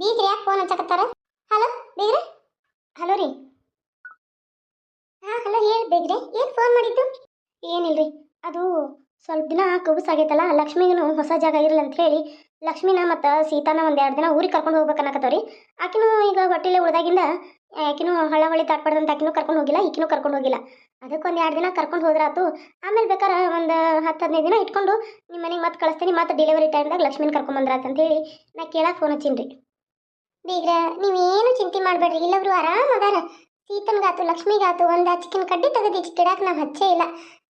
ಬೀಗ್ರಿ ಯಾಕೆ ಫೋನ್ ಹಚ್ಚಕತ್ತಾರ? ಹಲೋ ಬೀಗ್ರಿ? ಹಲೋ ರೀ. ಹಾಂ ಹಲೋ ಹೇಳಿ ಬೀಗ್ರಿ. ಏನು ಫೋನ್ ಮಾಡಿದ್ದು? ಏನಿಲ್ರಿ, ಅದು ಸ್ವಲ್ಪ ದಿನ ಕುಬಸಾಗೈತಲ್ಲ, ಲಕ್ಷ್ಮಿಗೂ ಹೊಸ ಜಾಗ ಇರಲಿ ಅಂತ ಹೇಳಿ, ಲಕ್ಷ್ಮಿನ ಮತ್ತು ಸೀತಾನ ಒಂದು ಎರಡು ದಿನ ಊರಿಗೆ ಕರ್ಕೊಂಡು ಹೋಗ್ಬೇಕನ್ನಕತ್ತವ್ರಿ. ಆಕಿನೂ ಈಗ ಹೊಟ್ಟಿಲೆ ಉಳ್ದಾಗಿಂದ ಆಕಿನೂ ಹಳ್ಳ ಹೊಳಿ ತಾಟ್ಬಾರ್ದಂತ ಆಕಿನೂ ಕರ್ಕೊಂಡು ಹೋಗಿಲ್ಲ, ಈಕಿನೂ ಕರ್ಕೊಂಡು ಹೋಗಿಲ್ಲ. ಅದಕ್ಕೆ ಒಂದು ಎರಡು ದಿನ ಕರ್ಕೊಂಡು ಹೋದ್ರಾತು ಆಮೇಲೆ ಬೇಕಾದ್ರೆ ಒಂದು ಹತ್ತು ಹದಿನೈದು ದಿನ ಇಟ್ಕೊಂಡು ನಿಮ್ಮ ಮನೆಗೆ ಮತ್ತೆ ಕಳಿಸ್ತೀನಿ, ಮತ್ತೆ ಡೆಲಿವರಿ ಟೈಮ್ದಾಗ ಲಕ್ಷ್ಮಿನ ಕರ್ಕೊಂಬಂದ್ರಾತ ಅಂತ ಹೇಳಿ ನಾ ಕೇಳಕ್ಕೆ ಫೋನ್ ಹಚ್ಚೀನಿ ರೀ ಬೀಗ್ರ, ನೀವೇನು ಚಿಂತೆ ಮಾಡಬೇಡ್ರಿ. ಇಲ್ಲವರು ಆರಾಮ್ ಅದಾರ. ಸೀತನ್ಗಾತು, ಲಕ್ಷ್ಮಿಗಾತು ಒಂದು ಚಿಕನ್ ಕಡ್ಡಿ ತೆಗೆದು ಇಡಕ್ಕೆ ನಾವು ಹಚ್ಚೇ ಇಲ್ಲ.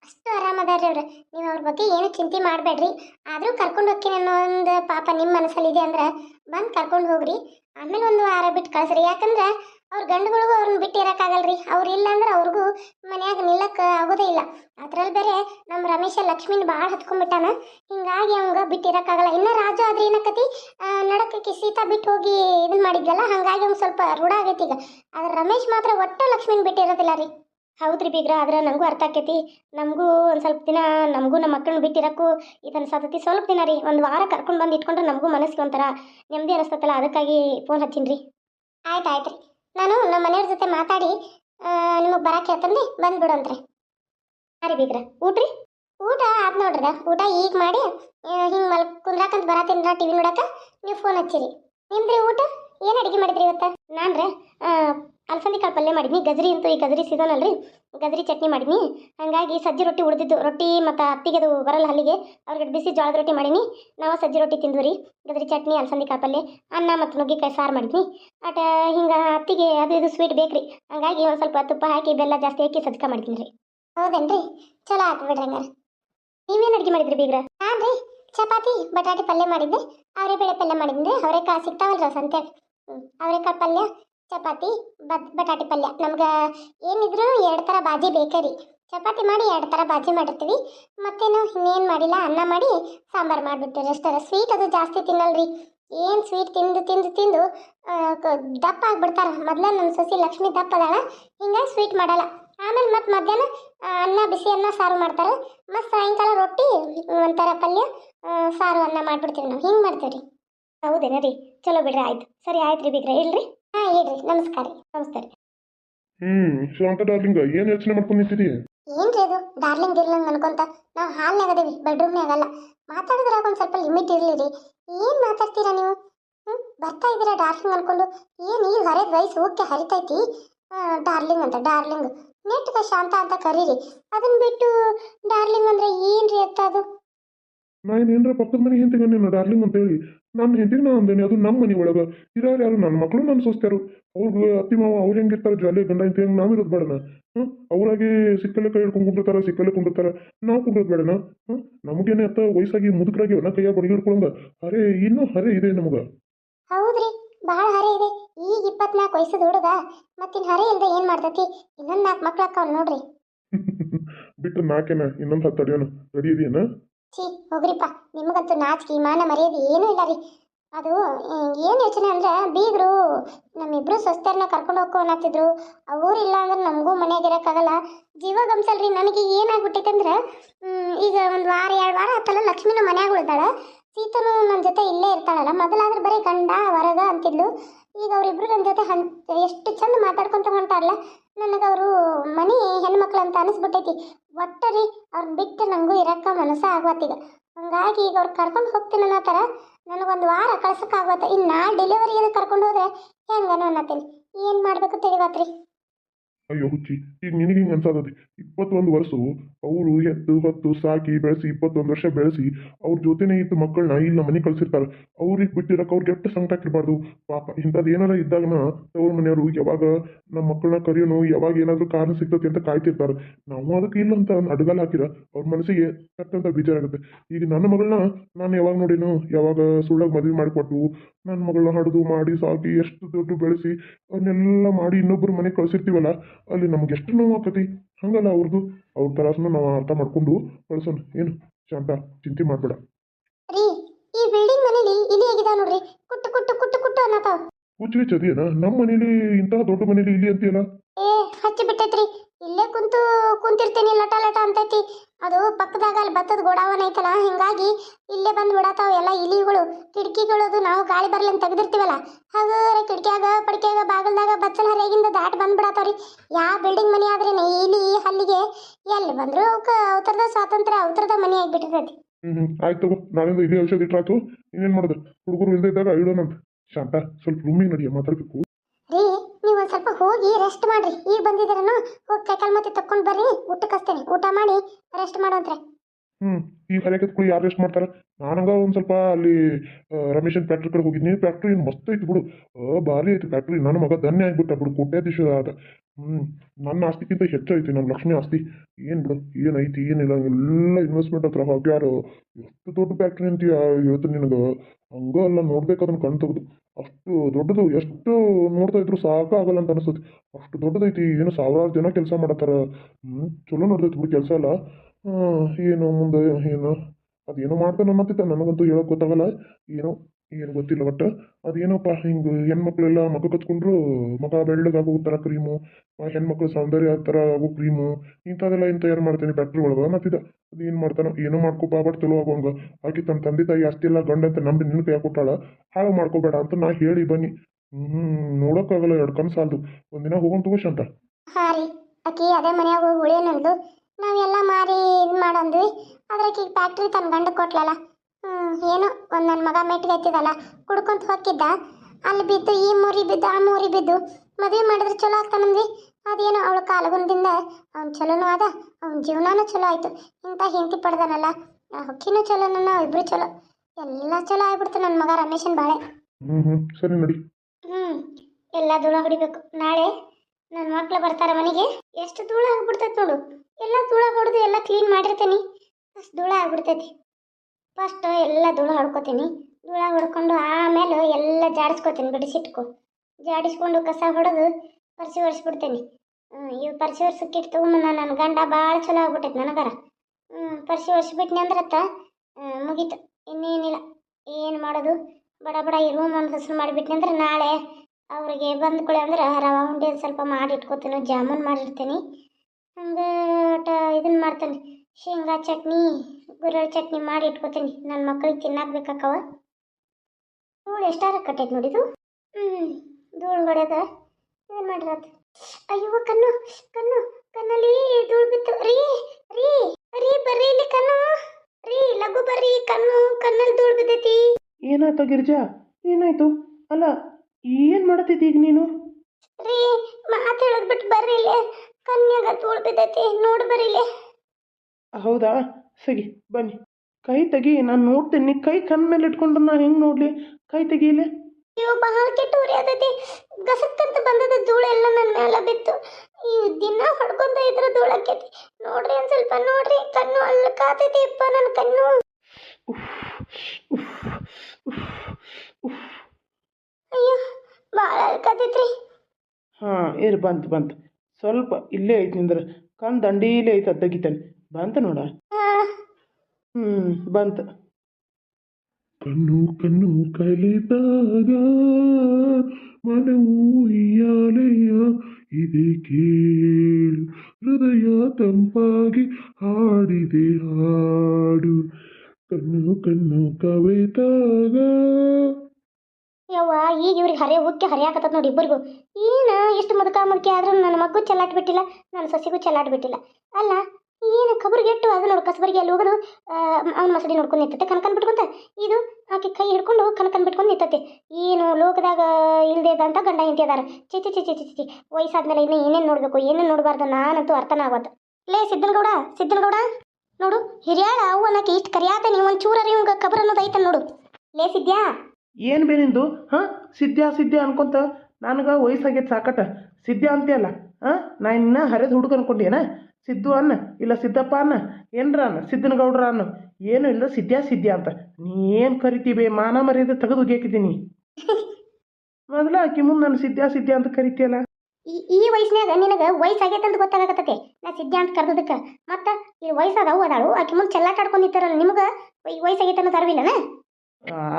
ಅಷ್ಟು ಆರಾಮ್ ಅದಾರ ಅವ್ರು. ನೀವು ಅವ್ರ ಬಗ್ಗೆ ಏನು ಚಿಂತೆ ಮಾಡಬೇಡ್ರಿ. ಆದರೂ ಕರ್ಕೊಂಡು ಹೋಗ್ತೀನಿ ಅನ್ನೋ ಒಂದು ಪಾಪ ನಿಮ್ಮ ಮನಸ್ಸಲ್ಲಿದೆ ಅಂದ್ರೆ ಬಂದು ಕರ್ಕೊಂಡು ಹೋಗ್ರಿ. ಆಮೇಲೆ ಒಂದು ವಾರ ಬಿಟ್ಟು ಕಳಿಸ್ರಿ. ಯಾಕಂದ್ರೆ ಅವ್ರ ಗಂಡುಗಳಿಗೂ ಅವ್ರನ್ನ ಬಿಟ್ಟು ಇರೋಕ್ಕಾಗಲ್ರಿ. ಅವ್ರು ಇಲ್ಲ ಅಂದ್ರೆ ಅವ್ರಿಗೂ ಮನ್ಯಾಗ ನಿಲ್ಲಕ್ಕೆ ಆಗೋದೇ ಇಲ್ಲ. ಅದ್ರಲ್ಲಿ ಬೇರೆ ನಮ್ಮ ರಮೇಶ ಲಕ್ಷ್ಮಿನ ಭಾಳ ಹತ್ಕೊಂಡ್ಬಿಟ್ಟಾನ ಹಿಂಗಾಗಿ ಅವಂಗ ಬಿಟ್ಟಿರೋಕ್ಕಾಗಲ್ಲ ಇನ್ನ ರಾಜು ಆದ್ರೆ ಏನಕತಿ? ನಡಕಕ್ಕೆ ಸೀತಾ ಬಿಟ್ಟು ಹೋಗಿ ಇದನ್ನ ಮಾಡಿದ್ಲಲ್ಲ ಹಂಗಾಗಿ ಒಂದು ಸ್ವಲ್ಪ ರೂಢ ಆಗೈತಿ ಈಗ. ಆದ್ರೆ ರಮೇಶ್ ಮಾತ್ರ ಒಟ್ಟ ಲಕ್ಷ್ಮಿನ ಬಿಟ್ಟಿರೋದಿಲ್ಲ ರೀ. ಹೌದ್ರಿ ಬೀಗ್ರ, ಆದ್ರೆ ನನಗೂ ಅರ್ಥ ಆಕೈತಿ. ನಮಗೂ ಒಂದು ಸ್ವಲ್ಪ ದಿನ ನಮಗೂ ನಮ್ಮ ಮಕ್ಕಳನ್ನ ಬಿಟ್ಟಿರಕ್ಕೂ ಇದನ್ನ ಸತತಿ ಸ್ವಲ್ಪ ದಿನ ರೀ. ಒಂದು ವಾರ ಕರ್ಕೊಂಡು ಬಂದು ಇಟ್ಕೊಂಡ್ರೆ ನಮಗೂ ಮನಸ್ಸಿಗೆ ಒಂಥರ ನೆಮ್ಮದಿ ಅನಿಸ್ತತ್ತಲ್ಲ ಅದಕ್ಕಾಗಿ ಫೋನ್ ಹಚ್ಚೀನಿ ರೀ ಆಯ್ತು ಆಯ್ತು ರೀ. ನಾನು ನಮ್ಮ ಮನೆಯವ್ರ ಜೊತೆ ಮಾತಾಡಿ ನಿಮಗೆ ಬರಕ್ಕೆ ಹೇಳ್ತೀನಿ ರೀ ಹಾಂ ರೀ ಬೀಗ್ರ. ಊಟ್ರಿ? ಊಟ ಆದ್ ನೋಡ್ರಿ. ಊಟ ಈಗ ಮಾಡಿ ಹಿಂಗೆ ಮಲ್ ಕುಂದ್ರಾಕಂತ ಬರತ್ತೀನ್ರ ಟಿವಿ ನೋಡಕ? ನೀವು ಫೋನ್ ಹಚ್ಚಿರಿ. ನಿಮ್ದ್ರಿ ಊಟ? ಏನು ಅಡುಗೆ ಮಾಡಿದ್ರಿ ಇವತ್ತ? ರೀ ಅಲಸಂದಿ ಕಾಳು ಪಲ್ಯ ಮಾಡಿದ್ನಿ. ಗಜರಿ ಅಂತೂ ಈ ಗಜರಿ ಸೀಸನ್ ಅಲ್ರಿ. ಗಜರಿ ಚಟ್ನಿ ಮಾಡಿದ್ನಿ. ಹಾಗಾಗಿ ಸಜ್ಜಿ ರೊಟ್ಟಿ ಉಳಿದಿದ್ದು. ರೊಟ್ಟಿ ಮತ್ತು ಅತ್ತಿಗೆ ಅದು ಬರಲ್ಲ ಹಲ್ಲಿಗೆ. ಅವ್ರಿಗೆ ಬಿಸಿ ಜೋಳದ ರೊಟ್ಟಿ ಮಾಡೀನಿ. ನಾವು ಸಜ್ಜಿ ರೊಟ್ಟಿ ತಿಂದ್ವಿ ರೀ ಗಜರಿ ಚಟ್ನಿ ಅಲಸಂದಿ ಕಾಳು ಪಲ್ಯ ಅನ್ನ ಮತ್ತು ನುಗ್ಗಿಕಾಯಿ ಸಾರು ಮಾಡಿದ್ನಿ. ಅಟ ಹಿಂಗೆ ಅತ್ತಿಗೆ ಅದು ಇದು ಸ್ವೀಟ್ ಬೇಕ್ರಿ. ಹಂಗಾಗಿ ಒಂದು ಸ್ವಲ್ಪ ತುಪ್ಪ ಹಾಕಿ ಬೆಲ್ಲ ಜಾಸ್ತಿ ಹಾಕಿ ಸಜ್ಜಕ ಮಾಡಿದ್ದೀನಿ ರೀ ಹೌದೇನ್ರಿ? ಚಲೋ ಆಯ್ತು ಬಿಡ್ರಿ ಹಂಗಾರೆ. ನೀವೇನು ಅಡುಗೆ ಮಾಡಿದ್ರಿ ಬೀಗ್ರ? ನಾನು ರೀ ಚಪಾತಿ, ಬಟಾಟೆ ಪಲ್ಯ ಮಾಡಿದ್ದೆ. ಅವರೆಬೇಳೆ ಪಲ್ಯ ಮಾಡಿದ್ದೆ ಅವರೆಕಾಳು ಸಿಗ್ತಾವಲ್ರ ಸಂತೆ. ಅವರೆಕಾಳು ಪಲ್ಯ, ಚಪಾತಿ ಬತ್ ಬಟಾಟೆ ಪಲ್ಯ. ನಮ್ಗೆ ಏನಿದ್ರು ಎರಡು ಥರ ಬಾಜಿ ಬೇಕರಿ ಚಪಾತಿ ಮಾಡಿ ಎರಡು ಥರ ಬಾಜಿ ಮಾಡಿರ್ತೀವಿ. ಮತ್ತೇನು ಇನ್ನೇನು ಮಾಡಿಲ್ಲ, ಅನ್ನ ಮಾಡಿ ಸಾಂಬಾರು ಮಾಡಿಬಿಟ್ಟು ಅಷ್ಟರ ಸ್ವೀಟ್ ಅದು ಜಾಸ್ತಿ ತಿನ್ನಲ್ರಿ. ಏನು ಸ್ವೀಟ್ ತಿಂದು ತಿಂದು ತಿಂದು ದಪ್ಪ ಆಗ್ಬಿಡ್ತಾರೆ. ಮೊದಲೇ ನನ್ನ ಸೊಸಿ ಲಕ್ಷ್ಮಿ ದಪ್ಪ ಅದಾಳ. ಹಿಂಗಾಗಿ ಸ್ವೀಟ್ ಮಾಡಲ್ಲ. ಆಮೇಲೆ ಮತ್ತೆ ಮಧ್ಯಾಹ್ನ ಅನ್ನ, ಬಿಸಿ ಅನ್ನ ಸಾರು ಮಾಡ್ತಾರೆ. ಮತ್ತು ಸಾಯಂಕಾಲ ರೊಟ್ಟಿ, ಒಂಥರ ಪಲ್ಯ ಸಾರು ಅನ್ನ ಮಾಡ್ಬಿಡ್ತೀವಿ ನಾವು. ಹಿಂಗೆ ಮಾಡ್ತೀವಿ ರೀ ಹೌದೇನ ರೀ? ಚಲೋ ಬಿಡ್ರಿ ಆಯ್ತು. ಸರಿ ಆಯ್ತು ರೀ ಬಿಗ್ರೆ. ಇಲ್ರಿ? ಹಾಂ ಹೇಳ್ರಿ ನಮಸ್ಕಾರ ರೀ. ನಮಸ್ತೆ ರೀ. ಹ್ಮ್ ಶಾಂತ ಡಾರ್ಲಿಂಗ್. ಏನ್ ಯೋಚನೆ ಮಾಡ್ಕೊಂಡು ನಿಂತಿದಿ ಏನ್ರಿ ಅದು ಡಾರ್ಲಿಂಗ್ ಇರ್ಲಂಗ್ ಅನ್ಕೊಂತ ನಾವು ಹಾಲ್ನಾಗ ಅದೇವಿ ಬೆಡ್ರೂಮ್ನಾಗ ಅಲ್ಲ ಮಾತಾಡಿದ್ರಾಗ ಒಂದು ಸ್ವಲ್ಪ ಲಿಮಿಟ್ ಇರಲಿ ರೀ. ಏನು ಮಾತಾಡ್ತೀರಾ ನೀವು? ಹ್ಮ್ ಬರ್ತಾ ಇದ್ದೀರಾ ಡಾರ್ಲಿಂಗ್ ಅನ್ಕೊಂಡು? ಏನು ಈ ಹರಿದ ವಯಸ್ಸು ಓಕೆ ಹರಿತೈತಿ? ಡಾರ್ಲಿಂಗ್ ಅಂತ ಡಾರ್ಲಿಂಗ್. ನೆಟ್ಗ ಶಾಂತ ಅಂತ ಕರೀರಿ. ಅದನ್ನ ಬಿಟ್ಟು ಡಾರ್ಲಿಂಗ್ ಅಂದ್ರೆ ಏನ್ರಿ ಅತ್ತ ಅದು? ನಾ ಏನ್ರ ಪಕ್ಕದ ಮನೆ ಹೆಂತಿಗ ನೀನು ಡಾರ್ಲಿಂಗ್ ಅಂತ ಹೇಳಿ ನನ್ನ ಹೆಂತಿಗೆ ನಾ ಅಂದೇನೆ ಅದು ನಮ್ಮ ಮನೆ ಒಳಗೆ. ಇರೋರು ಯಾರು? ನನ್ನ ಮಕ್ಕಳು ನನ್ನ ಸೋಸ್ತಾರು ಅವ್ರು ಅತ್ತಿ ಮಾವ ಅವ್ರು ಹೆಂಗಿರ್ತಾರೆ ಜಾಲಿ ಗಂಡ ಅಂತ ಹೆಂಗೆ ಇರೋದು ಬೇಡನ? ಹ್ಞೂ ಅವ್ರಾಗಿ ಸಿಕ್ಕಲ್ಲೇ ಕೈ ಹಿಡ್ಕೊಂಡು ಕುಂಡಿರ್ತಾರೆ ಸಿಕ್ಕಲ್ಲೇ ಕುಂಡಿರ್ತಾರೆ ನಾವು ಕುಂಡಿರೋದು ಬೇಡನ? ಹ್ಞೂ ನಮಗೇನೆ ಅತ್ತ ವಯಸ್ಸಾಗಿ ಮುದುಕರಾಗಿ ಅವನ ಕೈಯಾಗ ಬಡಿ ಹಿಡ್ಕೊಳಂಗ. ಅರೆ ಇನ್ನೂ ಹರೇ ಇದೆ ನಮಗ. ಹೌದ್ರಿ ಭಾಳ ಹರೆ ಇದೆ. ಈಗ ಇಪ್ಪತ್ನಾಲ್ಕು ವಯಸ್ಸದ ಹುಡುಗ ಮತ್ತಿನ್ ಹರೇ ಇಲ್ಲದೆ ಏನು ಮಾಡ್ತೈತಿ? ಇನ್ನೊಂದು ನಾಲ್ಕು ಮಕ್ಳು ಅಕ್ಕಾವ್ ನೋಡ್ರಿ. ಬಿಟ್ಟು ನಾಕೇನ ಇನ್ನೊಂದು ಹತ್ತು ಅಡಿಯೋನು? ರೆಡಿ ಇದೆಯೇನ? ಛೀ, ಹೋಗ್ರಿಪ್ಪ. ನಿಮಗಂತೂ ನಾಚಿಕೆ, ಮಾನ, ಮರ್ಯಾದೆ ಏನೂ ಇಲ್ಲ ರೀ. ಅದು, ಏನು ಯೋಚನೆ ಅಂದ್ರೆ, ಬೀಗರು ನಮ್ಮಿಬ್ರು ಸ್ವಸ್ಥರನ್ನ ಕರ್ಕೊಂಡು ಹೋಗ್ಕೊ ಅನ್ನತ್ತಿದ್ರು. ಇಲ್ಲ ಅಂದ್ರೆ ನಮಗೂ ಮನೆಯಾಗ ಇರೋಕ್ಕಾಗಲ್ಲ ಜೀವ ಗಮ್ಸಲ್ರಿ ನನಗೆ ಏನಾಗ್ಬಿಟ್ಟೈತಂದ್ರೆ ಈಗ ಒಂದು ವಾರ, ಎರಡು ವಾರ ಆತಲ್ಲ ಲಕ್ಷ್ಮಿನೂ ಮನ್ಯಾಗ ಉಳ್ದಾಳೆ. ಸೀತನು ನನ್ನ ಜೊತೆ ಇಲ್ಲೇ ಇರ್ತಾಳಲ್ಲ, ಮೊದಲಾದ್ರೆ ಬರೀ ಗಂಡ ಹೊರಗ ಅಂತಿದ್ಲು. ಈಗ ಅವರಿಬ್ರು ನನ್ನ ಜೊತೆ ಹನ್, ಎಷ್ಟು ಚಂದ ಮಾತಾಡ್ಕೊಂತ ಹೊಂಟಾರಲ್ಲ. ನನಗೆ ಅವರು ಮನೆ ಹೆಣ್ಮಕ್ಳು ಅಂತ ಅನಿಸ್ಬಿಟ್ಟೈತಿ. ಒಟ್ಟ ರೀ ಅವ್ರನ್ನ ಬಿಟ್ಟು ನನಗೂ ಇರಕ್ಕ ಮನಸ್ಸ ಆಗ್ವತ್ತೀಗ ಹಂಗಾಗಿ ಈಗ ಅವ್ರು ಕರ್ಕೊಂಡು ಹೋಗ್ತೀನಿ ಅನ್ನೋ ಥರ ನನಗೊಂದು ವಾರ ಕಳ್ಸೋಕ್ಕಾಗತ್ತ ಇನ್ನು ನಾ ಡೆಲಿವರಿ ಕರ್ಕೊಂಡು ಹೋದ್ರೆ ಹೆಂಗನೋ ಅನ್ನತ್ತೀನಿ. ಏನು ಮಾಡಬೇಕು ತಿಳಿವತ್ರಿ? ಅಯ್ಯೋ ಹುಚ್ಚಿ, ಈಗ ನಿನಗೆ ಹಿಂಗೆ ಅನ್ಸೋದತಿ ಇಪ್ಪತ್ತೊಂದು ವರ್ಷ ಅವರು ಎತ್ತು ಹೊತ್ತು ಸಾಕಿ ಬೆಳೆಸಿ, ಇಪ್ಪತ್ತೊಂದು ವರ್ಷ ಬೆಳೆಸಿ ಅವ್ರ ಜೊತೆನೇ ಇದ್ದು ಮಕ್ಕಳನ್ನ ಇಲ್ಲಿ ಮನೆ ಕಳ್ಸಿರ್ತಾರೆ. ಅವ್ರಿಗೆ ಬಿಟ್ಟಿರಕ್ಕೆ ಅವ್ರಿಗೆ ಎಷ್ಟು ಸಂಕಟ ಆಗಿರ್ಬಾರ್ದು ಪಾಪ ಇಂಥದ್ದು ಏನಾರ ಇದ್ದಾಗನ ತವ್ರ ಮನೆಯವರು ಯಾವಾಗ ನಮ್ಮ ಮಕ್ಕಳನ್ನ ಕರೆಯೋನು, ಯಾವಾಗ ಏನಾದರೂ ಕಾರಣ ಸಿಗ್ತೈತಿ ಅಂತ ಕಾಯ್ತಿರ್ತಾರೆ. ನಾವು ಅದಕ್ಕೆ ಇಲ್ಲ ಅಂತ ಅಡ್ಗಾಲ್ ಹಾಕಿರ ಅವ್ರ ಮನಸ್ಸಿಗೆ ತಕ್ಕಂತ ಬೀಜಾರಾಗುತ್ತೆ. ಈಗ ನನ್ನ ಮಗಳನ್ನ ನಾನು ಯಾವಾಗ ನೋಡಿನೋ, ಯಾವಾಗ ಸುಳ್ಳಾಗಿ ಮದುವೆ ಮಾಡಿಕೊಟ್ಟು ನನ್ನ ಮಗಳನ್ನ ಹಡಿದು ಮಾಡಿ ಸಾಕಿ ಎಷ್ಟು ದೊಡ್ಡ ಬೆಳೆಸಿ ಅವನ್ನೆಲ್ಲ ಮಾಡಿ ಇನ್ನೊಬ್ಬರು ಮನೆಗೆ ಕಳ್ಸಿರ್ತೀವಲ್ಲ ಅಲ್ಲಿ ನಮ್ಗೆ ಎಷ್ಟು ನೋವು ಆಕತಿ? ಹಂಗಲ್ಲ ಅವ್ರದ್ದು ಅವ್ರ ತರಾಸನ ನಾವು ಅರ್ಥ ಮಾಡ್ಕೊಂಡು ಕಳ್ಸೋಣ. ಏನು ಶಾಂತ ಚಿಂತೆ ಮಾಡಬೇಡ. ರೀ ಈ ಬಿಲ್ಡಿಂಗ್ ಮನೇಲಿ ಇಲಿ ಆಗಿದೆ ನೋಡ್ರಿ? ಕುಟ್ಟು ಕುಟ್ಟು ಕುಟ್ಟು ಕುಟ್ಟು ಅನ್ನತಾವ ಹುಚ್ಚು ಚದಿಯನ? ನಮ್ಮ ಮನೇಲಿ ಇಂತಹ ದೊಡ್ಡ ಮನೇಲಿ ಇಲ್ಲಿ ಅಂತೀಯಲ್ಲ? ಏ ಹಚ್ಚಿ ಬಿಟ್ಟೈತ್ರಿ. ಇಲ್ಲೇ ಕುಂತು ಕುಂತಿರ್ತೀನಿ ಲಟ ಲಟ ಅಂತೈತಿ. ಅದು ಪಕ್ಕದಾಗ ಅಲ್ಲಿ ಭತ್ತದ ಗೋಡಾವನ್ ಐತಲ್ಲ, ಹಿಂಗಾಗಿ ಇಲ್ಲೇ ಬಂದು ಬಿಡತಾವ ಎಲ್ಲ ಇಲಿಗಳು ಕಿಟಕಿಗಳದು ನಾವು ಗಾಳಿ ಬರ್ಲಿ ಅಂತ ತೆಗೆದಿರ್ತೀವಲ್ಲ, ಹಾಗಾದ್ರೆ ಕಿಟಕಿಯಾಗ ಪಡಿಕೆಯಾಗ, ಬಾಗಲ್ದಾಗ ಬಚ್ಚಲ ಹರಿಯಾಗಿಂದ ದಾಟ್ ಬಂದ್ಬಿಡತಾವ್ರಿ ಯಾವ ಬಿಲ್ಡಿಂಗ್ ಮನೆ ಆದ್ರೆ ಇಲಿ, ಹಲ್ಲಿಗೆ ಎಲ್ಲಿ ಬಂದ್ರು ಅವಕ್ಕೆ ಅವತರದ ಸ್ವಾತಂತ್ರ್ಯ, ಅವತರದ ಮನೆ ಆಗಿಬಿಟ್ಟಿರ್ತೈತಿ. ಹ್ಮ್ ಆಯ್ತು ತಗೋ ನಾಳೆಯಿಂದ ಇದೇ ಔಷಧ ಇಟ್ರಾತು, ಇನ್ನೇನು ಮಾಡೋದು? ಹುಡುಗರು ಇಲ್ಲದೆ ಇದ್ದಾಗ ಇಡೋಣಂತ ಶಾಂತ, ಸ್ವಲ್ಪ ರೂಮಿಗೆ ನಡಿಯ ಮಾತಾಡ್ಬೇಕು. ನೀವು ಸ್ವಲ್ಪ ಹೋಗಿ ರೆಸ್ಟ್ ಮಾಡ್ರಿ. ಈಗ ಬಂದಿದ್ದೀರನು, ಹೋಗಿ ಕೈಕಾಲು ಮತ್ತೆ ತಕ್ಕೊಂಡು ಬರ್ರಿ. ಊಟ ಕಸ್ತೇನೆ ಊಟ ಮಾಡಿ ರೆಸ್ಟ್ ಮಾಡುವಂತ್ರೆ ಹ್ಮ್, ಈ ಹಳೆ ಕತ್ಕೊಳ್ಳಿ ಯಾರು ರೆಸ್ಟ್ ಮಾಡ್ತಾರೆ? ನಾನಂಗ ಒಂದ್ ಸ್ವಲ್ಪ ಅಲ್ಲಿ ರಮೇಶನ್ ಫ್ಯಾಕ್ಟ್ರಿ ಕಡೆ ಹೋಗಿದ್ನಿ. ಫ್ಯಾಕ್ಟ್ರಿ ಮಸ್ತ್ ಐತಿ ಬಿಡು. ಭಾರಿ ಐತಿ ಫ್ಯಾಕ್ಟ್ರಿ ನನ್ನ ಮಗ ಧನ್ಯ ಆಗ್ಬಿಟ್ಟ ಬಿಡು. ಕೋಟ್ಯಾಧೀಶ ಆದ. ಹ್ಮ್, ನನ್ನ ಆಸ್ತಿಗಿಂತ ಹೆಚ್ಚೈತಿ ನಮ್ಮ ಲಕ್ಷ್ಮಿ ಆಸ್ತಿ. ಏನ್ ಬಿಡು ಏನೈತಿ ಏನಿಲ್ಲ ಎಲ್ಲ ಇನ್ವೆಸ್ಟ್ಮೆಂಟ್ ಹತ್ರ ಹಾಕ್ಯಾರ. ಎಷ್ಟು ದೊಡ್ಡ ಫ್ಯಾಕ್ಟ್ರಿ ಅಂತೀಯ ಇವತ್ತು ನಿನಗೆ? ಹಂಗ ಅಲ್ಲ ನೋಡ್ಬೇಕು ಅದನ್ನ ಕಣ್ ತೆಗ್ದು. ಅಷ್ಟು ದೊಡ್ಡದು, ಎಷ್ಟು ನೋಡ್ತಾ ಇದ್ರು ಸಾಕಾಗಲ್ಲ ಅಂತ ಅನಿಸ್ತೈತಿ. ಅಷ್ಟು ದೊಡ್ಡದೈತಿ, ಏನು ಸಾವಿರಾರು ಜನ ಕೆಲಸ ಮಾಡತ್ತಾರ. ಚಲೋ ನೋಡ್ತೈತಿ ಬಿಡು ಕೆಲಸ ಎಲ್ಲ. ಏನು ಮುಂದೆ, ಏನು, ಅದೇನೋ ಮಾಡ್ತಾನೆ ಅನ್ನತ್ತಿದ್ದ ನನಗಂತೂ ಹೇಳೋಕೆ ಗೊತ್ತಾಗಲ್ಲ. ಏನೋ ಏನು ಗೊತ್ತಿಲ್ಲ ಒಟ್ಟು ಅದೇನಪ್ಪ ಹಿಂಗೆ ಹೆಣ್ಮಕ್ಳೆಲ್ಲ ಮಗ ಕತ್ಕೊಂಡ್ರು ಮಗ ಬೆಳ್ಳಗಾಗೋ ಥರ ಕ್ರೀಮು ಹೆಣ್ಮಕ್ಳು ಸೌಂದರ್ಯ ಥರ ಆಗೋ ಕ್ರೀಮು, ಇಂಥದೆಲ್ಲ ಏನು ತಯಾರು ಮಾಡ್ತೀನಿ ಫ್ಯಾಕ್ಟ್ರಿ ಒಳಗೆ? ಅನ್ನತ್ತಿದ್ದ ಅದೇನು ಮಾಡ್ತಾನೋ? ಏನೋ ಮಾಡ್ಕೋಬಾ ಬಟ್ ಚಲೋ ಆಗೋಂಗ. ಆಕೆ ತಮ್ಮ ತಂದೆ ತಾಯಿ ಅಷ್ಟೆಲ್ಲ ಗಂಡ ಅಂತ ನಂಬಿ ನಿನ್ನ ಕೈ ಕೊಟ್ಟಾಳ ಹಾಳು ಮಾಡ್ಕೋಬೇಡ ಅಂತ ನಾ ಹೇಳಿ ಬನ್ನಿ. ಹ್ಞೂ ನೋಡೋಕ್ಕಾಗಲ್ಲ ಎರಡು ಕಣ್ ಸಾಲದು ಒಂದಿನ ಹೋಗೋಣ ತಗೋಶ್ ಅಂತ ಹಾಂ ಅದೇ ಮನೆಯಾಗ ನಾವೆಲ್ಲ ಮಾರಿ ಇದು ಮಾಡಂದ್ವಿ. ಆದ್ರೆ ಆಕಿ ಫ್ಯಾಕ್ಟ್ರಿ ತನ್ನ ಗಂಡ ಕೊಟ್ಲಲ್ಲ. ಏನೋ? ಒಂದು ನನ್ನ ಮಗ ಮೆಟ್ಟಿಗೆ ಹತ್ತಿದಲ್ಲ ಕುಡ್ಕೊಂತ ಹೋಗಿದ್ದ ಅಲ್ಲಿ ಬಿದ್ದು ಈ ಮೂರಿ ಬಿದ್ದು ಆ ಮೂರಿ ಬಿದ್ದು ಮದುವೆ ಮಾಡಿದ್ರೆ ಚಲೋ ಆಗ್ತಾನಂದ್ರಿ ಅದೇನೋ ಅವಳ ಕಾಲಗುಣದಿಂದ ಅವ್ನು ಚಲೋನೂ ಆದ ಅವ್ನ ಜೀವನನೂ ಚಲೋ ಆಯಿತು. ಇಂಥ ಹಿಂತಿ ಪಡ್ದಾನಲ್ಲ ನಾ ಹೊಕ್ಕಿನೂ ಚಲೋ ನನ್ನ ಇಬ್ರು ಚಲೋ. ಎಲ್ಲ ಚಲೋ ಆಗ್ಬಿಡ್ತು ನನ್ನ ಮಗ ರಮೇಶನ್ ಬಾಳೆ. ಹ್ಞೂ ಹ್ಞೂ ಸರಿ ನಡಿ. ಹ್ಞೂ ಎಲ್ಲ ಧೂಳ ಹೊಡಿಬೇಕು. ನಾಳೆ ನನ್ನ ಮಕ್ಳು ಬರ್ತಾರ ಮನೆಗೆ. ಎಷ್ಟು ಧೂಳ ಆಗ್ಬಿಡ್ತೈತೆ ನೋಡು. ಎಲ್ಲ ಧೂಳ ಹೊಡೆದು ಎಲ್ಲ ಕ್ಲೀನ್ ಮಾಡಿರ್ತೀನಿ. ಅಷ್ಟು ಧೂಳ ಆಗ್ಬಿಡ್ತೈತಿ. ಫಸ್ಟ್ ಎಲ್ಲ ಧೂಳು ಹೊಡ್ಕೊತೀನಿ. ಧೂಳು ಹೊಡ್ಕೊಂಡು ಆಮೇಲೆ ಎಲ್ಲ ಜಾಡಿಸ್ಕೊತೀನಿ ಬಿಡಿಸಿಟ್ಕೊ ಜಾಡಿಸ್ಕೊಂಡು ಕಸ ಹೊಡೆದು ಪರ್ಸಿ ಒರೆಸ್ಬಿಡ್ತೀನಿ. ಇವು ಪರ್ಸಿ ಒರೆಸಕ್ಕಿಟ್ಟು ನಾನು ನನ್ನ ಗಂಡ ಭಾಳ ಚಲೋ ಆಗ್ಬಿಟ್ಟೈತೆ ನನಗಾರ. ಪರ್ಸಿ ಒರೆಸ್ಬಿಟ್ನಿ ಅಂದ್ರತ್ತ ಮುಗೀತು. ಇನ್ನೇನಿಲ್ಲ. ಏನು ಮಾಡೋದು? ಬಡ ಬಡ ಈ ರೂಮ್ ಒಂದು ಹಸಿರು ಮಾಡಿಬಿಟ್ನಿ ಅಂದ್ರೆ ನಾಳೆ ಅವರಿಗೆ ಬಂದ್ಕೊಳ್ಳಿ ಅಂದ್ರೆ ರವೆ ಉಂಡೆ ಸ್ವಲ್ಪ ಮಾಡಿ ಇಟ್ಕೋತೀನಿ ಜಾಮೂನ್ ಮಾಡಿರ್ತೀನಿ. ಹಂಗೆ ಇದನ್ನು ಮಾಡ್ತೀನಿ. ಶೇಂಗಾ ಚಟ್ನಿ ಗುರಳ್ ಚಟ್ನಿ ಮಾಡಿ ಇಟ್ಕೋತೀನಿ. ನನ್ನ ಮಕ್ಳಿಗೆ ತಿನ್ನಕ್ಕೆ ಬೇಕಾಕವ. ಧೂಳು ಎಷ್ಟಾರ ಕಟ್ಟೈತೆ ನೋಡಿದು? ಹ್ಞೂ ಧೂಳು ಹೊಡೆದ ಏನು ಮಾಡಿರತ್ ಅಯ್ಯೋ ಕಣ್ಣು ಕಣ್ಣು ಕಣ್ಣಲ್ಲಿ ಧೂಳು ಬಿತ್ತು. ರೀ ರೀ ರೀ ಬರ್ರಿ ಇಲ್ಲಿ ಕಣ್ಣು. ರೀ ಲಘು ಬರ್ರಿ ಕಣ್ಣು ಕಣ್ಣಲ್ಲಿ ಧೂಳು ಬಿದ್ದೈತಿ. ಏನಾಯ್ತು ಗಿರ್ಜಾ? ಏನಾಯ್ತು? ಅಲ್ಲ ಏನು ಮಾಡತ್ತಿದ್ದಿ ಈಗ ನೀನು? ರೀ ಮಾತು ಬಿಟ್ಟು ಬರ್ರಿ ಇಲ್ಲಿ ಕನ್ಯಾಗ ಧೂಳು ಬಿದ್ದೈತಿ. ನೋಡಿ ಬರ್ರಿ ಇಲ್ಲಿ ಹೌದಾ? ಸರಿ ಬನ್ನಿ. ಕೈ ತೆಗಿ ನಾನು ನೋಡ್ತೀನಿ. ಕೈ ಕಣ್ ಮೇಲೆ ಇಟ್ಕೊಂಡು ನಾ ಹೆಂಗೆ ನೋಡಲಿ? ಕೈ ತೆಗಿಲೆ ಅಯ್ಯೋ ಬಹಳ ಕೆಟ್ಟ ಉರಿ ಆದೈತಿ. ಗಸಕ್ಕಂತ ಬಂದದ ಧೂಳು ಎಲ್ಲ ನನ್ನ ಮೇಲೆ ಬಿತ್ತು. ಈ ದಿನ ಹೊಡ್ಕೊಂತ ಇದ್ರ ಧೂಳು ಆಕೈತಿ. ನೋಡ್ರಿ ಒಂದ್ ಸ್ವಲ್ಪ ನೋಡ್ರಿ. ಕಣ್ಣು ಅಲ್ಲಕಾತೈತಿ ಇಪ್ಪ ನನ್ನ ಕಣ್ಣು. ಅಯ್ಯೋ ಭಾಳ ಅಲ್ಕಾತೈತ್ರಿ ಹಾಂ ಇರು ಬಂತು ಬಂತು ಸ್ವಲ್ಪ ಇಲ್ಲೇ ಐತಿ ನಿಂದ್ರೆ. ಕಣ್ ದಂಡೀಲೇ ಐತೆ ಅದ್ದಗಿತಾನೆ ಬಂತು ನೋಡ? ಹ್ಮ್ ಹ್ಞೂ ಬಂತು. ಕಣ್ಣು ಕಣ್ಣು ಕಲಿತಾಗ ಮನವು ಇಯಾಲೆಯ ಇದೆ ಕೇಳು ಹೃದಯ ತಂಪಾಗಿ ಹಾಡಿದೆ ಹಾಡು. ಕಣ್ಣು ಕಣ್ಣು ಕವಿತಾಗ ಯವ್ವ ಈಗ ಇವ್ರಿಗೆ ಹರಿಯ ಉಕ್ಕಿ ಹರಿಯಾಕತ್ತದ ನೋಡಿ ಇಬ್ಬರಿಗೂ. ಏನು ಎಷ್ಟು ಮುದುಕ ಮುದುಕಿ ಆದ್ರೂ ನನ್ನ ಮಗು ಚೆಲ್ಲಾಟ್ ಬಿಟ್ಟಿಲ್ಲ ನನ್ನ ಸೊಸೆಗೂ ಚೆಲ್ಲಾಟ್ ಬಿಟ್ಟಿಲ್ಲ ಅಲ್ಲ ಏನು ಕಬರ್ಗೆಟ್ಟು ಅದು ನೋಡು, ಕಸಬರಿಗೆ ಅಲ್ಲಿ ಹೋಗೋದು ಅವ್ನ ಮಸಡಿ ನೋಡ್ಕೊಂಡು ನಿಂತತೆ, ಕನ್ಕನ್ ಬಿಟ್ಕೊಂತ? ಇದು ಆಕೆ ಕೈ ಹಿಡ್ಕೊಂಡು ಕನ್ಕನ್ ಬಿಟ್ಕೊಂಡು ನಿಂತತೆ. ಏನು ಲೋಕದಾಗ ಇಲ್ಲದೆ ಅಂತ ಗಂಡ ಹೆಂಡತಿ ಅದಾರ. ಚಿಚಿ ಚಿ ಚಿ ಚಿ ಚಿ ಚಿ ವಯಸ್ಸಾದ್ಮೇಲೆ ಇನ್ನು ಏನೇನು ನೋಡಬೇಕು, ಏನೇನು ನೋಡಬಾರ್ದು, ನಾನಂತೂ ಅರ್ಥನ ಆಗೋದು. ಲೇ, ಸಿದ್ದನಗೌಡ ಸಿದ್ದನಗೌಡ, ನೋಡು, ಹಿರಿಯಾಳ ಅವು ಅನ್ನಕ್ಕೆ ಇಷ್ಟು ಕರಿಯಾತ ನೀವು ಒಂದು ಚೂರರಿ ಇವಂಗ ಕಬರ್ ಅನ್ನೋದು ಐತನ್ ನೋಡು. ಲೇ, ಸಿದ್ಯಾ. ಏನು ಬೇ ನಿಂದು, ಹಾಂ? ಸಿದ್ಯಾ ಸಿದ್ಯಾ ಅನ್ಕೊಂತ, ನನಗೆ ವಯಸ್ಸಾಗೈತೆ ಸಾಕಟ ಸಿದ್ಧ ಅಂತೀಯಲ್ಲ? ಹಾಂ ನಾ ಇನ್ನ ಹರಿದು ಹುಡುಗ ಅನ್ಕೊಂಡೇನ ಸಿದ್ದು ಅನ್ನ ಇಲ್ಲ ಸಿದ್ದಪ್ಪ ಅನ್ನ ಏನರ ಅನ್ನ ಸಿದ್ದನ ಗೌಡ್ರ ಅನ್ನ. ಏನು ಇಲ್ಲ ಸಿದ್ಯಾ ಸಿದ್ಯಾ ಅಂತ. ನೀ ಏನು ಕರಿತೀವಿ ಮಾನ ಮರ್ಯಾದೆ ತೆಗೆದು ಹೋಗ್ಯಾಕಿದ್ದೀನಿ ಮೊದಲ ಆಕಿ ಮುಂದೆ ನಾನು ಸಿದ್ಯಾ ಸಿದ್ಧ ಅಂತ ಕರಿತೀಯಲ್ಲ. ಈ ಈ ವಯಸ್ಸಿನಾಗ ನಿನಗೆ ವಯಸ್ಸು ವಯಸ್ಸಾಗೈತೆ ಅಂತ ಗೊತ್ತಾಗತ್ತೆ ನಾ ಸಿದ್ಧ ಅಂತ ಕರ್ದದಕ್ಕೆ. ಮತ್ತೆ ಈ ವಯಸ್ಸಾದವು ಅದಾಳು ಆಕೆ ಮುಂದೆ ಚೆಲ್ಲಾಟ ಆಡ್ಕೊಂಡಿರ್ತಾರಲ್ಲ ನಿಮಗೆ ವಯಸ್ಸಾಗೈತೆ ಅನ್ನೋದು ಅರಿವಿಲ್ಲನ?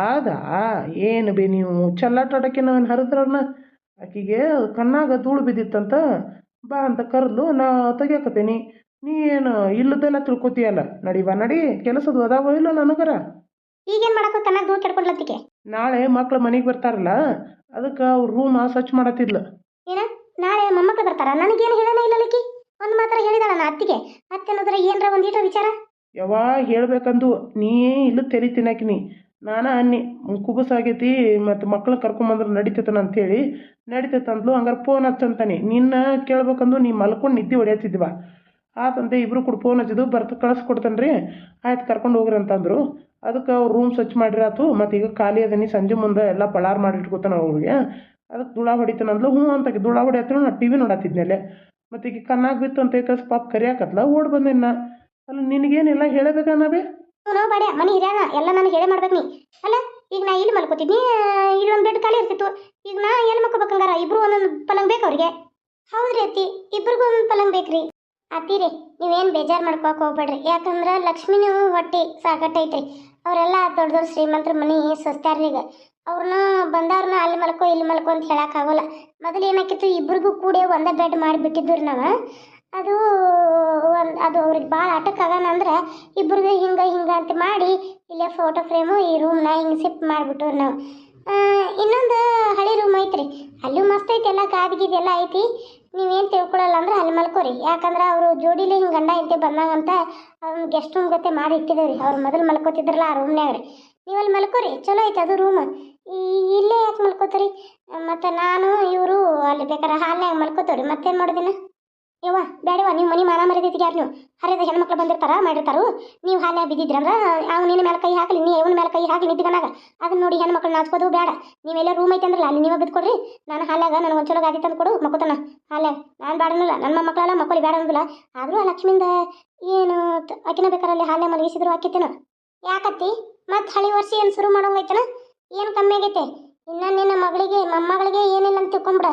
ಆದಾ ಏನು ಬೇ ನೀವು ಚೆಲ್ಲಾಟ ಆಡೋಕ್ಕೆ ನಾನು ಹರಿದ್ರನ್ನ ಆಕಿಗೆ ಕಣ್ಣಾಗ ಧೂಳು ಬಿದ್ದಿತ್ತಂತ ಬಾ ಅಂತ ಕರೆದ್ಲು ನಾ ತೆಗಿಯಕತ್ತೀನಿ. ನೀ ಏನು ಇಲ್ಲದೆಲ್ಲ ತಿಳ್ಕೊತೀಯಲ್ಲ? ನಡಿವಾ ನಡಿ. ಕೆಲಸದ ಅದಾವ ಇಲ್ಲ ನನಗರ? ಈಗೇನು ಮಾಡಕ್ಕೂ ಕಣ್ಣಾಗ ದೂರ ಕೆಡ್ಕೊಂಡ್ಲತ್ತಿಕೆ ನಾಳೆ ಮಕ್ಳು ಮನೆಗೆ ಬರ್ತಾರಲ್ಲ ಅದಕ್ಕೆ ಅವ್ರ ರೂಮ ಸ್ವಚ್ಛ ಮಾಡತ್ತಿದ್ಲು. ಏನ? ನಾಳೆ ಮೊಮ್ಮಕ್ಕಳು ಬರ್ತಾರ? ನನಗೇನು ಹೇಳನೇ ಇಲ್ಲ ಲಕ್ಕಿ ಒಂದು ಮಾತ್ರ ಹೇಳಿದಾಳ ನಾ ಅತ್ತಿಗೆ. ಅತ್ತೆನೋದ್ರ ಏನರ ಒಂದೀಟ ವಿಚಾರ? ಯಾವಾಗ ಹೇಳ್ಬೇಕಂದು. ನೀ ಇಲ್ಲ ತೆರಿ ತಿನ್ನಾಕಿನಿ. ನಾನ ಅನ್ನಿ ಕುಬಸಾಗೈತಿ ಮತ್ತು ಮಕ್ಳು ಕರ್ಕೊಂಬಂದ್ರೆ ನಡಿತೈತನ ಅಂತೇಳಿ ನಡಿತೈತೆ ಅಂದ್ಲು ಹಂಗಾರೆ ಫೋನ್ ಹಚ್ಚಂತಾನೆ, ನಿನ್ನ ಕೇಳ್ಬೇಕಂದು ನೀ ಮಲ್ಕೊಂಡು ನಿದ್ದೆ ಹೊಡ್ಯಾತಿದ್ವ ಆತಂತೆ ಇಬ್ರು ಕೂಡ ಫೋನ್ ಹಚ್ಚಿದ್ದು ಬರ್ತ ಕಳಿಸ್ಕೊಡ್ತಾನೆ ರೀ ಆಯ್ತು ಕರ್ಕೊಂಡು ಹೋಗ್ರಿ ಅಂತಂದರು. ಅದಕ್ಕೆ ಅವ್ರು ರೂಮ್ ಸ್ವಚ್ಛ ಆತು, ಮತ್ತು ಈಗ ಖಾಲಿ ಅದನಿ, ಸಂಜೆ ಮುಂದೆ ಎಲ್ಲ ಪಳಾರ್ ಮಾಡಿ ಇಟ್ಕೋತಾನ ಅವ್ರಿಗೆ. ಅದಕ್ಕೆ ದುಳ ಹೊಡಿತಾನೆ ಅಂದ್ಲು ಹ್ಞೂ ಅಂತ ದುಳ ಹೊಡಿಯತ್ರ ನಾ ಟಿ ವಿ ನೋಡತ್ತಿದ್ನೆಲೆ ಮತ್ತು ಈಗ ಬಿತ್ತು ಅಂತ ಕಳ್ಸಿ, ಪಾಪ ಕರಿಯಾಕತ್ಲ, ಓಡ್ ನಾ ಅಲ್ಲ, ನಿನಗೇನೆಲ್ಲ ಹೇಳಬೇಕನ್ನಬೇ ನೋ ಬಾಡ್ಯ ಮನೆ ಹಿರಿಯಣ ಎಲ್ಲ ನನಗೆ ಹೇಳೇ ಮಾಡ್ಬೇಕು ನೀ. ಅಲ್ಲ, ಈಗ ನಾ ಇಲ್ಲಿ ಮಲ್ಕೋತಿದ್ನಿ? ಇಲ್ಲಿ ಒಂದು ಬೆಡ್ ಖಾಲಿ ಇರ್ತಿತ್ತು. ಈಗ ನಾ ಎಲ್ಲಿ ಮಲ್ಕೋಬೇಕಂಗಾರ? ಇಬ್ರು ಒಂದೊಂದು ಪಲಂಗ್ ಬೇಕು ಅವ್ರಿಗೆ. ಹೌದ್ರಿ ಅತ್ತಿ, ಇಬ್ರಿಗೂ ಒಂದೊಂದು ಪಲಂಗ್ ಬೇಕ್ರಿ. ಅತ್ತಿರಿ ನೀವೇನು ಬೇಜಾರು ಮಾಡ್ಕೋಕೆ ಹೋಗ್ಬೇಡ್ರಿ. ಯಾಕಂದ್ರೆ ಲಕ್ಷ್ಮಿನೂ ಹೊಟ್ಟೆ ಸಾಕಟ್ಟೈತ್ರಿ. ಅವರೆಲ್ಲ ದೊಡ್ಡ ದೊಡ್ಡ ಶ್ರೀಮಂತರ ಮನೆ ಸಸ್ತಾರ್ರಿ ಈಗ. ಅವ್ರನ್ನ ಬಂದವ್ರನ್ನ ಅಲ್ಲಿ ಮಲ್ಕೋ, ಇಲ್ಲಿ ಮಲ್ಕೋ ಅಂತ ಹೇಳಕ್ಕಾಗೋಲ್ಲ ಮೊದಲು ಏನಾಕಿತ್ತು? ಇಬ್ರಿಗೂ ಕೂಡಿ ಒಂದೇ ಬೆಡ್ ಮಾಡಿಬಿಟ್ಟಿದ್ದು ರೀ ನಾವು. ಅದು ಒಂದು ಅದು ಅವ್ರಿಗೆ ಭಾಳ ಆಟಕ್ಕಾಗಣ ಅಂದ್ರೆ ಇಬ್ರಿಗೆ ಹಿಂಗೆ ಹಿಂಗೆ ಅಂತ ಮಾಡಿ ಇಲ್ಲೇ ಫೋಟೋ ಫ್ರೇಮು ಈ ರೂಮ್ನ ಹಿಂಗೆ ಶಿಫ್ಟ್ ಮಾಡಿಬಿಟ್ಟು ನಾವು. ಇನ್ನೊಂದು ಹಳೆ ರೂಮ್ ಐತ್ರಿ. ಅಲ್ಲೂ ಮಸ್ತ್ ಐತಿ, ಎಲ್ಲ ಎಲ್ಲ ಐತಿ. ನೀವೇನು ತಿಳ್ಕೊಳಲ್ಲ ಅಂದ್ರೆ ಅಲ್ಲಿ ಮಲ್ಕೋರಿ. ಯಾಕಂದ್ರೆ ಅವರು ಜೋಡಿಲಿ ಹಿಂಗೆ ಗಂಡ ಇಂತೆ ಬಂದಾಗಂತ ಅವ್ನ ಗೆಸ್ಟ್ ರೂಮ್ ಗತೆ ಮಾಡಿ ಇಟ್ಟಿದ್ದೇವೆ ರೀ ಅವ್ರು ಮೊದಲು ಮಲ್ಕೋತಿದ್ರಲ್ಲ ಆ ರೂಮ್ನ್ಯಾಗ ರೀ ನೀವು ಅಲ್ಲಿ ಮಲ್ಕೋರಿ, ಚಲೋ ಐತೆ ಅದು ರೂಮ್ ಇಲ್ಲೇ ಯಾಕೆ ಮಲ್ಕೋತೀರಿ? ಮತ್ತು ನಾನು ಇವರು ಅಲ್ಲಿ ಬೇಕಾದ್ರೆ ಹಾಲ್ನಾಗ ಮಲ್ಕೋತೀವಿ ರೀ ಮತ್ತೇನು ಮಾಡೋದಿನ? ಯವ್ವ ಬೇಡವಾ ನೀವು ಮನೆ ಮಾನ ಮರ್ಯಾದೆ ಯಾರು ನೀವು ಹರಿದ ಹೆಣ್ಮಕ್ಳು ಬಂದಿರ್ತಾರ, ಮಾಡಿರ್ತಾರು. ನೀವು ಹಾಲ್ಯಾಗ ಬಿದ್ದಿದ್ರಂದ್ರ ಅವ್ನು ನಿನ್ನ ಮೇಲೆ ಕೈ ಹಾಕಲಿ, ನೀ ಇವನ ಮೇಲೆ ಕೈ ಹಾಕಿ ನಿಂತಿಗನಾಗ ಅದನ್ನ ನೋಡಿ ಹೆಣ್ಮಕ್ಳು ನಾಚ್ಕೋದು ಬೇಡ ನೀವೆಲ್ಲ ರೂಮ್ ಐತೆ ಅಂದ್ರಲ್ಲ, ಅಲ್ಲಿ ನೀವೇ ಬಿದ್ಕೊಡ್ರಿ. ನಾನು ಹಾಲ್ಯಾಗ ನನ್ನ ಒಂದು ಚಲೋ ಗಾದಿ ತಂದು ಕೊಡು, ಮಕ್ಕತನ. ಹಾಲೆ ನಾನು ಬೇಡನಲ್ಲ ನನ್ನ ಮಕ್ಕಳೆಲ್ಲ ಮಕ್ಕಳು ಬೇಡ ಅಂದಿಲ್ಲ ಆದರೂ ಆ ಲಕ್ಷ್ಮಿಂದ ಏನು ಆಕಿನ ಬೇಕಾರಲ್ಲಿ ಹಾಲೆ ಮಲಗಿಸಿದ್ರು ಆಕಿತ್ತೇನು ಯಾಕತ್ತಿ? ಮತ್ತೆ ಹಳಿ ವರ್ಷ ಏನು ಶುರು ಮಾಡೋಂಗೈತನ? ಏನು ಕಮ್ಮಿ ಆಗೈತೆ? ಇನ್ನ ನಿನ್ನ ಮಗಳಿಗೆ, ಮೊಮ್ಮಗಳಿಗೆ ಏನಿಲ್ಲ ಅಂತ ತಿಳ್ಕೊಂಬಿಡ.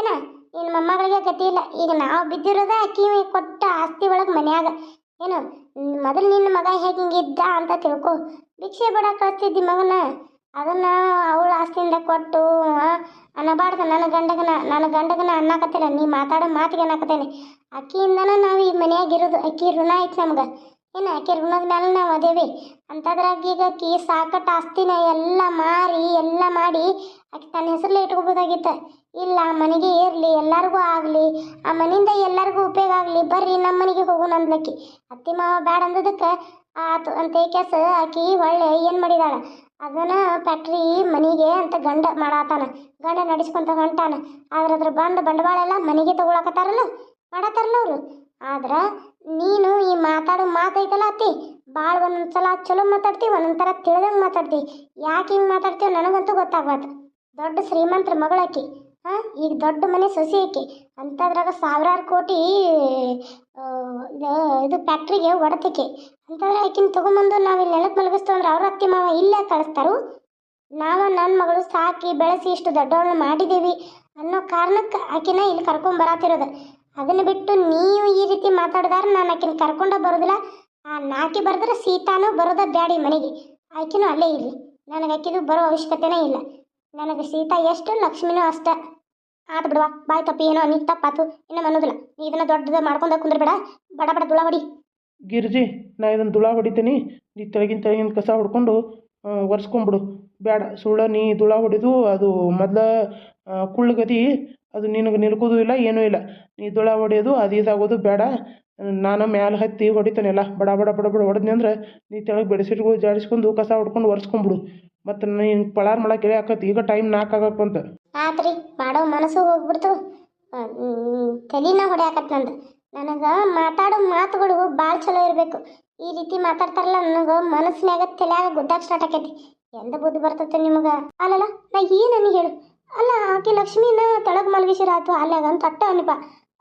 ಏನ? ನಿನ್ನ ಮೊಮ್ಮಗಳಿಗೆ ಗತಿ ಇಲ್ಲ. ಈಗ ನಾವು ಬಿದ್ದಿರೋದ ಅಕ್ಕಿ ಕೊಟ್ಟ ಆಸ್ತಿ ಒಳಗೆ ಮನ್ಯಾಗ. ಏನು, ಮೊದಲು ನಿನ್ನ ಮಗ ಹೇಗೆ ಹಿಂಗಿದ್ದ ಅಂತ ತಿಳ್ಕೊ. ಭಿಕ್ಷೆ ಬಡ ಕಳಿಸ್ತಿದ್ದಿ ಮಗನ. ಅದನ್ನ ಅವಳ ಆಸ್ತಿಯಿಂದ ಕೊಟ್ಟು ಅನ್ನಬಾರ್ದು ನನ್ನ ಗಂಡಗನ ನನ್ನ ಗಂಡಗನ ಅನ್ನಕತ್ತಿಲ್ಲ. ನೀ ಮಾತಾಡೋ ಮಾತಿಗೆ ಅನ್ನಕತ್ತೇನೆ. ಅಕ್ಕಿಯಿಂದನ ನಾವು ಈ ಮನ್ಯಾಗ ಇರೋದು, ಅಕ್ಕಿ ಋಣ ಐತಿ ನಮ್ಗೆ. ಏನು ಆಕೆ ಋಣದ ಮೇಲೆ ನಾವು ಅದೇವಿ. ಅಂಥದ್ರಾಗ ಈಗ ಆಕಿ ಸಾಕಟ್ಟು ಆಸ್ತಿನ ಎಲ್ಲ ಮಾರಿ, ಎಲ್ಲ ಮಾಡಿ ಆಕೆ ತನ್ನ ಹೆಸರಲ್ಲೇ ಇಟ್ಕೋಬೋದಾಗಿತ್ತು ಇಲ್ಲ ಮನೆಗೆ ಇರಲಿ, ಎಲ್ಲರಿಗೂ ಆಗಲಿ, ಆ ಮನೆಯಿಂದ ಎಲ್ಲರಿಗೂ ಉಪಯೋಗ ಆಗಲಿ, ಬರ್ರಿ ನಮ್ಮ ಮನೆಗೆ ಹೋಗೋಣ ಅಂದ್ಲಕ್ಕಿ ಅತ್ತಿ ಮಾವ ಬ್ಯಾಡ ಅಂದದಕ್ಕೆ, ಆತು ಅಂತ ಕೆಸ ಆಕಿ ಒಳ್ಳೆ ಏನು ಮಾಡಿದಾಳೆ? ಅದನ್ನ ಫ್ಯಾಕ್ಟ್ರಿ ಮನೆಗೆ ಅಂತ ಗಂಡ ಮಾಡಾತಾನ. ಗಂಡ ನಡೆಸ್ಕೊಂತ ಹೊಂಟಾನ. ಆದ್ರೆ ಅದ್ರ ಬಂದ ಬಂಡವಾಳ ಎಲ್ಲ ಮನೆಗೆ ತಗೊಳಕತ್ತಾರಲ್ಲ, ಮಾಡತ್ತಾರಲ್ಲ ಅವರು. ಆದ್ರೆ ನೀನು ಈ ಮಾತಾಡೋ ಮಾತೈತಲ್ಲ ಅತ್ತಿ ಭಾಳ ಒಂದೊಂದು ಸಲ ಚಲೋ ಮಾತಾಡ್ತಿ ಒಂದೊಂದು ಥರ ತಿಳಿದಂಗೆ ಮಾತಾಡ್ತಿ. ಯಾಕೆ ಹಿಂಗೆ ಮಾತಾಡ್ತೀವಿ ನನಗಂತೂ ಗೊತ್ತಾಗ್ಬಾರ್ದು ದೊಡ್ಡ ಶ್ರೀಮಂತರ ಮಗಳಾಕಿ. ಹಾಂ ಈಗ ದೊಡ್ಡ ಮನೆ ಸೊಸೆ ಆಕಿ. ಅಂಥದ್ರಾಗ ಸಾವಿರಾರು ಕೋಟಿ ಇದು ಫ್ಯಾಕ್ಟ್ರಿಗೆ ಒಡತಿಕೆ. ಅಂಥದ್ರಾಗ ಆಕಿನ ತೊಗೊಂಬಂದು ನಾವು ಇಲ್ಲಿ ನೆಲಕ್ಕೆ ಮಲಗಿಸ್ತು ಅಂದ್ರೆ ಅವ್ರ ಅತ್ತಿ ಮಾವ ಇಲ್ಲೇ ಕಳಿಸ್ತಾರು. ನಾವು ನನ್ನ ಮಗಳು ಸಾಕಿ ಬೆಳೆಸಿ ಇಷ್ಟು ದೊಡ್ಡವಳನ್ನ ಮಾಡಿದ್ದೀವಿ ಅನ್ನೋ ಕಾರಣಕ್ಕೆ ಆಕಿನ ಇಲ್ಲಿ ಕರ್ಕೊಂಡು ಬರಾತಿರೋದು. ಅದನ್ನು ಬಿಟ್ಟು ನೀವು ಈ ರೀತಿ ಮಾತಾಡಿದಾರ ನಾನು ಆಕಿನ ಕರ್ಕೊಂಡ ಬರೋದಿಲ್ಲ. ಆ ನಾಕಿ ಬರೆದ್ರೆ ಸೀತಾನೂ ಬರೋದ ಬ್ಯಾಡಿ ಮನೆಗೆ. ಆಕಿನೂ ಅಲ್ಲೇ ಇರಲಿ. ನನಗೆ ಆಕಿದು ಬರೋ ಅವಶ್ಯಕತೆನೇ ಇಲ್ಲ. ನನಗೆ ಸೀತಾ ಎಷ್ಟು, ಲಕ್ಷ್ಮಿನೂ ಅಷ್ಟ. ಆತು ಬಿಡವಾ. ಬಾಯ್ ತಪ್ಪಿ ಏನೋ ನೀ ತಪ್ಪಾತು. ಇನ್ನೂ ಅನ್ನೋದಿಲ್ಲ ನೀ ಇದನ್ನ ದೊಡ್ಡದ ಮಾಡ್ಕೊಂಡ ಕುಂದ್ರಬೇಡ. ಬಡ ಬಡ ದುಳ ಹೊಡಿ. ಗಿರ್ಜಿ, ನಾ ಇದನ್ನು ದುಳ ಹೊಡಿತೀನಿ. ನೀ ತೆಳಗಿನ ತೆಳಗಿನ ಕಸ ಹೊಡ್ಕೊಂಡು ಒರೆಸ್ಕೊಂಬಿಡು. ಬೇಡ ಸುಳ್ಳ ನೀ ದುಳ ಹೊಡಿದು, ಅದು ಮೊದ್ಲ ಕುಳ್ಳಗದಿ ಅದು ನಿನಗೆ ನಿಲ್ಕೋದು ಇಲ್ಲ, ಏನೂ ಇಲ್ಲ. ನೀ ದುಳ ಹೊಡೆಯೋದು ಅದು ಇದಾಗೋದು ಬೇಡ ನಾನು ಮ್ಯಾಲೆ ಹತ್ತಿ ಹೊಡಿತಾನೆಲ್ಲ ಬಡ ಬಡ ಬಡ ಬಡ ಹೊಡೆದ್ನಿ ಅಂದ್ರೆ ನೀ ತೆಳಗೆ ಬೆಡ್ಶೀಟ್ಗಳು ಜಾಡಿಸ್ಕೊಂಡು ಕಸ ಹೊಡ್ಕೊಂಡು ಒರೆಸ್ಕೊಂಬಿಡು. ಮತ್ತು ನೀನು ಪಳಾರ ಮಾಡಕ್ಕೆ ಆಕತಿ ಈಗ ಟೈಮ್ ನಾಲ್ಕು ಆಗಕ್ಕೆ ಬಂತ. ಆತ್ರಿ ಮಾಡೋ ಮನಸ್ಸು ಹೋಗ್ಬಿಡ್ತು. ತಲಿನ ಹೊಡ್ಯಾಕತ್ ನಂದು. ನನಗೆ ಮಾತಾಡೋ ಮಾತುಗಳು ಭಾಳ ಚಲೋ ಇರಬೇಕು. ಈ ರೀತಿ ಮಾತಾಡ್ತಾರಲ್ಲ, ನನಗೆ ಮನಸ್ಸಿನಾಗ ತಲೆಯಾಗ ಗುದ್ದಾಗ ಸ್ಟಾರ್ಟ್ ಆಕೈತಿ. ಎಂದ ಬುದ್ಧಿ ಬರ್ತೈತೆ ನಿಮಗೆ? ಅಲ್ಲಲ್ಲ, ನಾ ಏನು ನನಗೆ ಹೇಳು? ಅಲ್ಲ, ಆಕೆ ಲಕ್ಷ್ಮಿನ ತೆಳಗ್ ಮಲಗಿಸಿರಾತು ಅಲ್ಲಾಗ ಅಂತ ಅಟ್ಟ ಅನ್ಪ.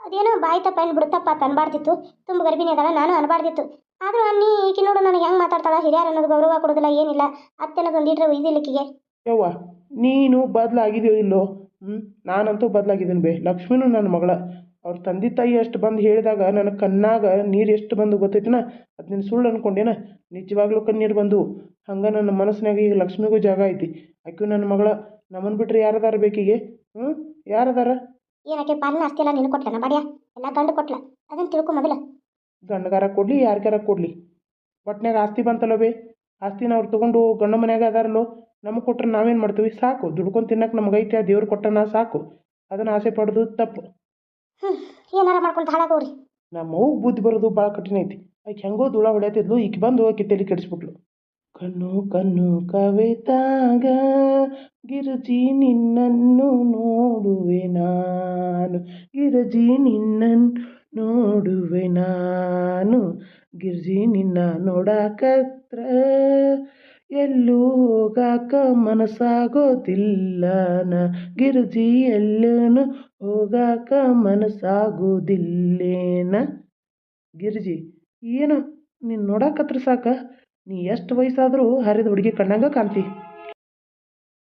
ಅದೇನೋ ಬಾಯಿ ತಪ್ಪ ಬಿಡುತ್ತಪ್ಪ ಅಂತ ಅನ್ಬಾರ್ದಿತ್ತು. ತುಂಬ ಗರ್ಭಿಣಿ ಅದಲ್ಲ ನಾನು ಅನ್ಬಾರ್ದಿತ್ತು. ಆದರೂ ಅನ್ನಿ ಈಕೆ ನೋಡು, ನನಗೆ ಹೆಂಗೆ ಮಾತಾಡ್ತಾಳ, ಹಿರಿಯರು ಅನ್ನೋದು ಗೌರವ ಕೊಡೋದಿಲ್ಲ, ಏನಿಲ್ಲ. ಅತ್ತೆ ಅನ್ನೋದು ಒಂದಿಟ್ರೆ ಒಯ್ದಿಲ್ಲಕ್ಕಿಗೆ ಯವ್ವ ನೀನು ಬದಲಾಗಿದೆಯೋ ಇಲ್ಲೋ? ಹ್ಞೂ ನಾನಂತೂ ಬದಲಾಗಿದ್ದೀನಿ ಬೇ. ಲಕ್ಷ್ಮಿನೂ ನನ್ನ ಮಗಳ. ಅವ್ರ ತಂದೆ ತಾಯಿ ಅಷ್ಟು ಬಂದು ಹೇಳಿದಾಗ ನನ್ನ ಕಣ್ಣಾಗ ನೀರು ಎಷ್ಟು ಬಂದು ಗೊತ್ತೈತಿನ? ಅದು ನೀನು ಸುಳ್ಳು ಅನ್ಕೊಂಡೇನ? ನಿಜವಾಗ್ಲೂ ಕಣ್ಣೀರು ಬಂದು. ಹಂಗೆ ನನ್ನ ಮನಸ್ಸಿನಾಗ ಈಗ ಲಕ್ಷ್ಮಿಗೂ ಜಾಗ ಐತಿ. ಆಕೆ ನನ್ನ ಮಗಳ ನಮ್ಮನ್ನು ಬಿಟ್ಟರೆ ಯಾರದಾರ ಬೇಕಿಗೆ? ಹ್ಞೂ ಯಾರದಾರ? ಏನಕ್ಕೆ ಪಾಲಿನ ಆಸ್ತಿ ಎಲ್ಲ ನಿನ್ನ ಕೊಟ್ಲನ? ಬಾಡ್ಯ ಎಲ್ಲ ಗಂಡು ಕೊಟ್ಲ. ಅದನ್ನ ತಿಳ್ಕೊ ಮೊದಲು. ಗಂಡಗಾರ ಕೊಡಲಿ ಯಾರಿಗಾರ ಕೊಡಲಿ. ಒಟ್ನ್ಯಾಗ ಆಸ್ತಿ ಬಂತಲ್ಲ ಬೇ? ಆಸ್ತಿನ ಅವ್ರು ತೊಗೊಂಡು ಗಂಡ ಮನೆಯಾಗ ಅದಾರಲ್ಲೋ ನಮಗೆ ಕೊಟ್ರೆ ನಾವೇನು ಮಾಡ್ತೀವಿ? ಸಾಕು. ದುಡ್ಕೊಂಡು ತಿನ್ನಕ್ಕೆ ನಮ್ಗೆ ಐತೆ ದೇವ್ರು ಕೊಟ್ಟನ ಸಾಕು. ಅದನ್ನು ಆಸೆ ಪಡೋದು ತಪ್ಪು. ಹ್ಞೂ ಏನಾರ ಮಾಡ್ಕೊಂಡು ಹಾಳಾಗ ಹೋಗ್ರಿ. ನಮ್ಮ ಅವ್ಗೆ ಬುದ್ಧಿ ಬರೋದು ಭಾಳ ಕಠಿಣ ಐತಿ. ಆಕೆ ಹೆಂಗೋ ಧೂಳ ಹೊಡೆಯತ್ತಿದ್ಲು ಈಕೆ ಬಂದು ಆಕೆ ತಲೆ ಕೆಡಿಸ್ಬಿಟ್ಲು. ಕಣ್ಣು ಕಣ್ಣು ಕವಿತಾಗ ಗಿರಜಿ ನಿನ್ನನ್ನು ನೋಡುವೆ ನಾನು. ಗಿರಜಿ ನಿನ್ನನ್ನು ನೋಡುವೆ ನಾನು. ಗಿರ್ಜಿ ನಿನ್ನ ನೋಡಾಕತ್ರ ಎಲ್ಲೂ ಹೋಗಾಕ ಮನಸ್ಸಾಗೋದಿಲ್ಲನ ಗಿರ್ಜಿ ಎಲ್ಲೂ ಹೋಗಾಕ ಮನಸ್ಸಾಗೋದಿಲ್ಲೇನ? ಗಿರ್ಜಿ, ಏನು ನೀನು ನೋಡಾಕತ್ರ ಸಾಕ? ನೀ ಎಷ್ಟು ವಯಸ್ಸಾದರೂ ಹರಿದ ಹುಡುಗಿ ಕಣ್ಣಂಗ ಕಾಣ್ತಿ.